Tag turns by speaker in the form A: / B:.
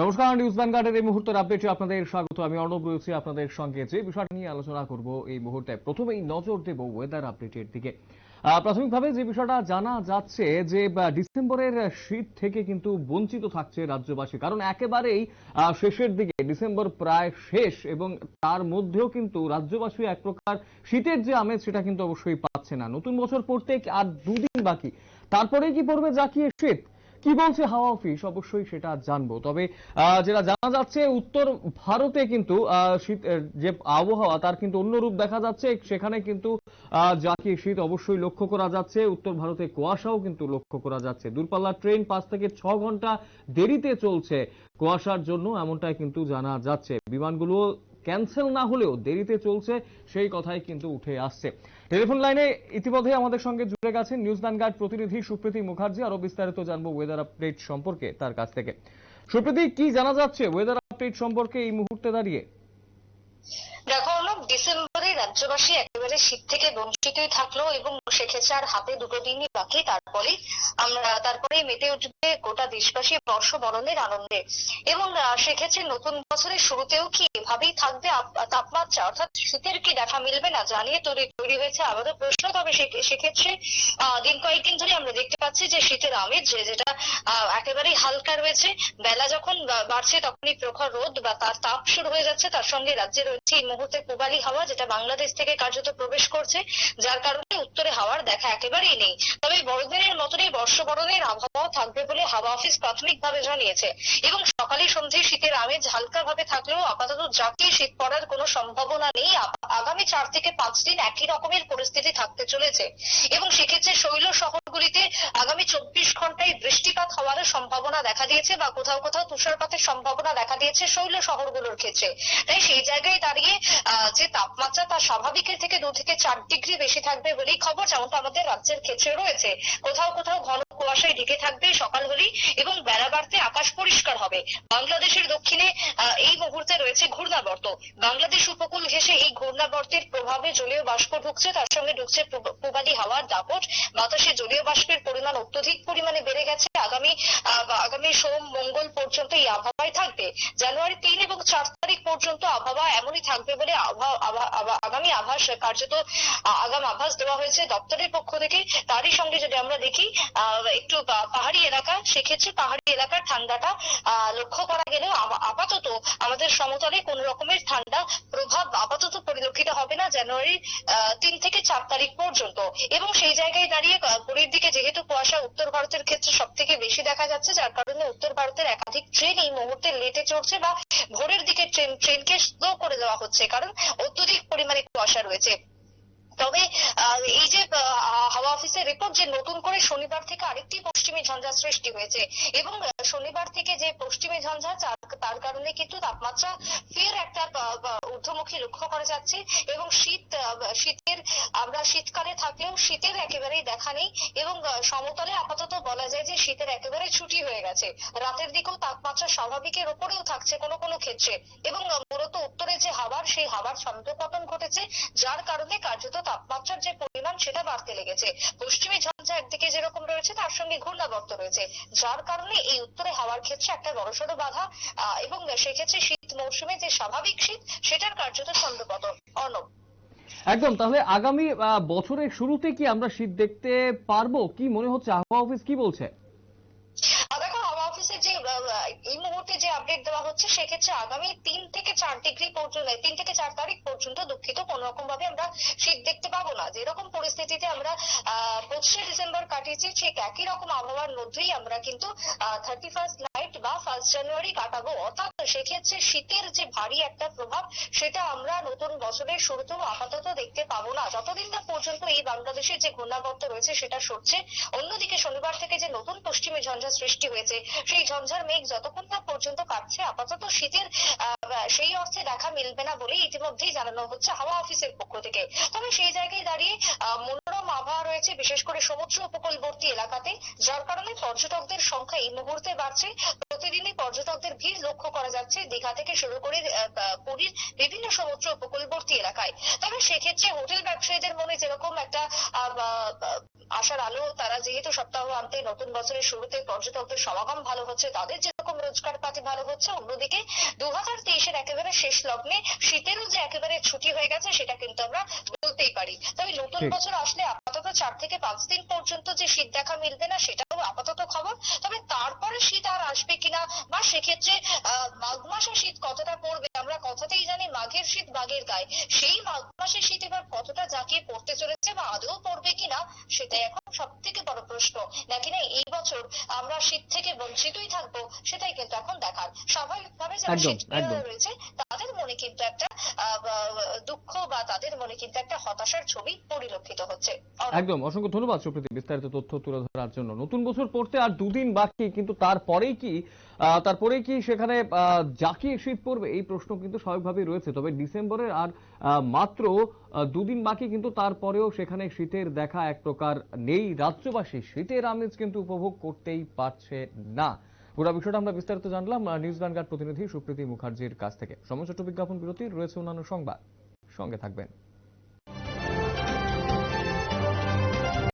A: নমস্কার নিউজ ভ্যানগার্ডের এই মুহূর্তের আপডেটে আপনাদের স্বাগত। আমি অর্ণব রয়েছি আপনাদের সঙ্গে। যে বিষয়টা নিয়ে আলোচনা করব এই মুহূর্তে প্রথমেই নজর দেব ওয়েদার আপডেটের দিকে। প্রাথমিকভাবে যে বিষয়টা জানা যাচ্ছে যে ডিসেম্বরের শীত থেকে কিন্তু বঞ্চিত থাকছে রাজ্যবাসী। কারণ একেবারেই শেষের দিকে, ডিসেম্বর প্রায় শেষ এবং তার মধ্যেও কিন্তু রাজ্যবাসী এক প্রকার শীতের যে আমেজ, সেটা কিন্তু অবশ্যই পাচ্ছে না। নতুন বছর পড়তে আর দুদিন বাকি। তারপরেই কি পড়বে জাকিয়ে শীত? কি বলছে হাওয়া অফিস? অবশ্যই সেটা জানব। তবে যেটা জানা যাচ্ছে, উত্তর ভারতে কিন্তু শীত যে আবহাওয়া, তার কিন্তু অন্য রূপ দেখা যাচ্ছে। সেখানে কিন্তু জাকিয়ে শীত অবশ্যই লক্ষ্য করা যাচ্ছে। উত্তর ভারতে কুয়াশাও কিন্তু লক্ষ্য করা যাচ্ছে। দূরপাল্লার ট্রেন পাঁচ থেকে ছ ঘণ্টা দেরিতে চলছে কুয়াশার জন্য, এমনটাই কিন্তু জানা যাচ্ছে। বিমানগুলো ক্যান্সেল না হলেও দেরিতে চলছে, সেই কথাই কিন্তু উঠে আসছে। টেলিফোন লাইনে ইতিমধ্যে আমাদের সঙ্গে জুড়ে গেছেন নিউজ গার্ড প্রতিনিধি সুপ্রীতি মুখার্জি। আরও বিস্তারিত জানব ওয়েদার আপডেট সম্পর্কে তার কাছ থেকে। সুপ্রীতি, কি জানা যাচ্ছে ওয়েদার আপডেট সম্পর্কে এই মুহূর্তে দাঁড়িয়ে?
B: দেখো অর্ণব ডিসেম্বরে রাজ্যবাসী একেবারে শীত থেকে বঞ্চিতই থাকল এবং সেক্ষেত্রে আর হাতে দুটো দিনই বাকি তারপরে আমরা তারপরে মেতে উঠবে গোটা দেশবাসী বর্ষ বরণের আনন্দে। এবং সেক্ষেত্রে নতুন বছরের শুরুতেও কি এভাবেই থাকবে তাপমাত্রা? অর্থাৎ শীতের কি দেখা মিলবে না জানিয়ে তৈরি তৈরি হয়েছে আবারও প্রশ্ন। তবে সেক্ষেত্রে আহ, দিন কয়েকদিন ধরে আমরা দেখতে পাচ্ছি যে শীতের আমেজ যে যেটা আহ, একেবারেই হালকা রয়েছে। বেলা যখন বাড়ছে তখনই প্রখর রোদ বা তার তাপ শুরু হয়ে যাচ্ছে। তার সঙ্গে রাজ্যে রয়েছে এই মুহূর্তে পূবালি হাওয়া যেটা বাংলাদেশ থেকে কার্যত প্রবেশ করছে, যার কারণে উত্তরে হাওয়ার দেখা একেবারেই নেই। তবে বড়দিনের মতনই বর্ষবরণের আবহাওয়া থাকবে বলে হাওয়া অফিস প্রাথমিকভাবে জানিয়েছে। এবং সকালে সন্ধ্যে শীতের আমেজ হালকা ভাবে থাকলেও আপাতত জাতীয় শীত পড়ার কোনো সম্ভাবনা নেই। আগামী চার থেকে পাঁচ দিন একই রকমের পরিস্থিতি থাকতে চলেছে। এবং সেক্ষেত্রে শৈল শহরগুলিতে আগামী চব্বিশ ঘন্টায় বৃষ্টিপাত হওয়ারও সম্ভাবনা দেখা দিয়েছে বা কোথাও কোথাও তুষারপাতের সম্ভাবনা দেখা দিয়েছে শৈল শহরগুলোর ক্ষেত্রে। তাই সেই জায়গায় দাঁড়িয়ে যে তাপমাত্রা তা স্বাভাবিকের থেকে দু থেকে চার ডিগ্রি বেশি থাকবে বলেই খবর, যেমনটা আমাদের রাজ্যের ক্ষেত্রে রয়েছে। কোথাও কোথাও ঘন কুয়াশায় ঢেকে থাকবে সকাল হলেই এবং বেলা বাড়তে আকাশ পরিষ্কার হবে। বাংলাদেশের দক্ষিণে এই মুহূর্তে রয়েছে ঘূর্ণাবর্ত। বাংলাদেশ উপকূল ঘেঁষে এই ঘূর্ণাবর্তের প্রভাবে জলীয় বাষ্প ঢুকছে, তার সঙ্গে ঢুকছে পূব- পূবালি হাওয়ার দাপট। বাতাসে জলীয় বাষ্পের পরিমাণ অত্যধিক পরিমাণে বেড়ে গেছে। আগামী আগামী সোম, মঙ্গল পর্যন্ত এই আবহাওয়ায় থাকবে। জানুয়ারি তিন এবং চার তারিখ পর্যন্ত আবহাওয়া এমনই থাকবে বলে আগামী আভাস কার্যত আগাম আভাস দেওয়া হয়েছে দপ্তরের পক্ষ থেকে। তারই সঙ্গে যদি আমরা দেখি একটু পাহাড়ি এলাকা, সেক্ষেত্রে পাহাড়ি এলাকার ঠান্ডাটা লক্ষ্য করা গেলেও আপাতত আমাদের সমতলে কোন রকমের ঠান্ডা প্রভাব আপাতত পরিলক্ষিত হবে না জানুয়ারি তিন থেকে চার তারিখ পর্যন্ত। এবং সেই জায়গায় দাঁড়িয়ে পুরীর দিকে যেহেতু কুয়াশা উত্তর ভারতের ক্ষেত্রে সব থেকে বেশি দেখা যাচ্ছে, যার কারণে উত্তর ভারতের একাধিক ট্রেন এই মুহূর্তে লেটে চড়ছে বা ভোরের দিকে ট্রেন, ট্রেনকে স্লো করে দেওয়া হচ্ছে, কারণ অত্যধিক পরিমাণে কুয়াশা রয়েছে। তবে এই যে হাওয়া অফিসের রিপোর্ট যে নতুন করে শনিবার থেকে আরেকটি পশ্চিমী ঝঞ্ঝা সৃষ্টি হয়েছে, এবং শনিবার থেকে যে পশ্চিমী ঝঞ্ঝা তার- কারণে কিন্তু তাপমাত্রা ফের একটা ঊর্ধ্বমুখী লক্ষ্য করা যাচ্ছে, এবং শীত শীতের, আমরা শীতকালে থাকলেও শীতের একেবারেই দেখা নেই, এবং সমতলে আপাতত বলা যায় যে শীতের একেবারে ছুটি হয়ে গেছে। রাতের দিকেও তাপমাত্রা স্বাভাবিকের ওপরেও থাকছে কোনো কোনো ক্ষেত্রে। এবং মূলত উত্তরে যে হাওয়ার, সেই হাওয়ার ছন্দপতন ঘটেছে, যার কারণে কার্যত তাপমাত্রার যে পরিমাণ, সেটা বাড়তে লেগেছে। পশ্চিমী ঝঞ্ঝা একদিকে যেরকম রয়েছে, তার সঙ্গে ঘূর্ণাবর্ত রয়েছে, যার কারণে এই উত্তরে হাওয়ার ক্ষেত্রে একটা বড়সড় বাধা এবং সেক্ষেত্রে শীত মৌসুমে যে স্বাভাবিক শীত, সেটার কার্যত ছন্দপতন অর্ণব?
A: একদম, তাহলে আগামী বছরের শুরুতে কি আমরা শীত দেখতে পারব? কি মনে হচ্ছে? আবহাওয়া অফিস কি বলছে?
B: এই মুহূর্তে যে আপডেট দেওয়া হচ্ছে, সেক্ষেত্রে আগামী তিন থেকে চার ডিগ্রি পর্যন্ত, তিন থেকে চার তারিখ পর্যন্ত দুঃখিত, কোন রকম ভাবে আমরা শীত দেখতে পাবো না। যেরকম পরিস্থিতিতে আমরা পঁচিশে ডিসেম্বর কাটিয়েছি, ঠিক একই রকম আবহাওয়ার মধ্যেই আমরা কিন্তু থার্টি ফার্স্ট বা ফার্স্ট জানুয়ারি কাটাবো। অর্থাৎ সেক্ষেত্রে শীতের যে ভারী একটা প্রভাব, সেটা আমরা নতুন বছরের শুরুতেও আপাতত দেখতে পাবো না। যতদিন না পর্যন্ত এই বাংলাদেশের যে ঘূর্ণাবর্ত রয়েছে সেটা সরছে, অন্যদিকে শনিবার থেকে যে নতুন পশ্চিমী ঝঞ্ঝা সৃষ্টি হয়েছে, সেই ঝঞ্ঝার মেঘ যতক্ষণ না পর্যন্ত কাটছে, আপাতত শীতের সেই অর্থে দেখা মিলবে না বলে ইতিমধ্যেই জানানো হচ্ছে হাওয়া অফিসের পক্ষ থেকে। তবে সেই জায়গায় দাঁড়িয়ে আহ, মনোরম আবহাওয়া রয়েছে বিশেষ করে সমুদ্র উপকূলবর্তী এলাকাতে, যার কারণে পর্যটকদের সংখ্যা এই মুহূর্তে বাড়ছে। প্রতিদিনই পর্যটকদের ভিড় লক্ষ্য করা যাচ্ছে দীঘা থেকে শুরু করে পুরীর বিভিন্ন সমুদ্র উপকূলবর্তী এলাকায়। তবে সেক্ষেত্রে হোটেল ব্যবসায়ীদের মনে যেরকম একটা আশার আলো, তারা যেহেতু সপ্তাহ আনতে নতুন বছরের শুরুতে পর্যটকদের সমাগম ভালো হচ্ছে, তাদের যেরকম রকম রোজগার পাতি ভালো হচ্ছে, অন্যদিকে দু হাজার তেইশের একেবারে শেষ লগ্নে শীতেরও যে একেবারে ছুটি হয়ে গেছে, সেটা কিন্তু আমরা বলতেই পারি। তবে নতুন বছর আসলে আপাতত চার থেকে পাঁচ দিন পর্যন্ত যে শীত দেখা মিলবে না সেটাও আপাতত খবর। তবে তারপরে শীত আর আসবে কিনা বা সেক্ষেত্রে মাঘ মাসে শীত কতটা পড়বে আমরা কথাতেই জানি মাঘের শীত বাঘের গায়ে। সেই মাঘ মাসের শীত এবার কতটা জাঁকিয়ে পড়তে চলেছে বা আদৌ পড়বে কিনা সেটাই এখন সব থেকে বড় প্রশ্ন। নাকি না এই বছর আমরা শীত থেকে বঞ্চিতই থাকব সেটাই কিন্তু এখন দেখার। স্বাভাবিকভাবে যারা শীত রয়েছে তাদের মনে কিন্তু একটা আহ, মনে কিন্তু একটা হতাশার ছবি পরিলক্ষিত হচ্ছে।
A: একদম, অসংখ্য ধন্যবাদ সুপ্রীতি, বিস্তারিত তথ্য তুলে ধরার জন্য। নতুন বছর পড়তে আর দুদিন বাকি, কিন্তু তারপরেই কি তারপরেই কি সেখানে জাঁকিয়ে শীত পড়বে, এই প্রশ্ন কিন্তু স্বাভাবিকভাবেই রয়েছে। তবে ডিসেম্বরের আর মাত্র দুদিন বাকি, কিন্তু তারপরেও সেখানে শীতের দেখা এক প্রকার নেই। রাজ্যবাসী শীতের আমেজ কিন্তু উপভোগ করতেই পারছে না। পুরো বিষয়টা আমরা বিস্তারিত জানলাম নিউজ ভ্যানগার্ড প্রতিনিধি সুপ্রীতি মুখার্জির কাছ থেকে। সময় ছোট বিজ্ঞাপন বিরতি রয়েছে অন্যান্য সংবাদ। সঙ্গে থাকবেন।